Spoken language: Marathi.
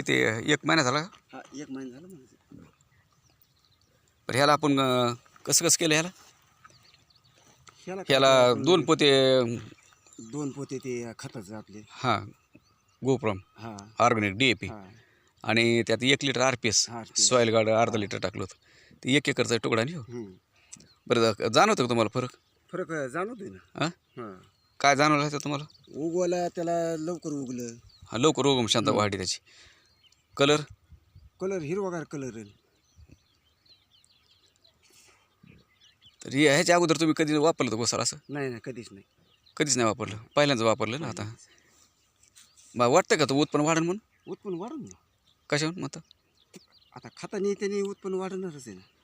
किती एक महिना झाला का? हा एक महिना झाला बरं ह्याला आपण अं, कसं कसं केलं ह्याला? ह्याला काय ह्याला आपण? दोन पोते दोन पोते ते खताचं आपले. हां गोप्रम हा. Organic D A P. हा. आणि त्यात एक litre R P S RPS. Soil guard अर्धा लिटर टाकलं होतं. ते एक एकरचा तुकडा नाही हो? हम्म. बरं जा- जाणवतं का तुम्हाला फरक? फरक जाणवतोय ना. हां? हा. काय जाणवलं आहे तुम्हाला? उगवायला त्याला लवकर उगलं. हा लवकर रोगम शांत वाढली त्याची. कलर? कलर हिरवागार कलर आहे. तर हे- ह्याच्या अगोदर तुम्ही कधी वापरलं होतं गोसार असं? नाही नाही कधीच नाही. कधीच नाही वापरलं? पहिल्यांदा वापरलं ना आता? बा वाटतं का तो उत्पन्न वाढेल म्हणून? उत्पन्न वाढन ना. कशाहून मग आता? आता खातानी त्यांनी उत्पन्न वाढणारच आहे ना.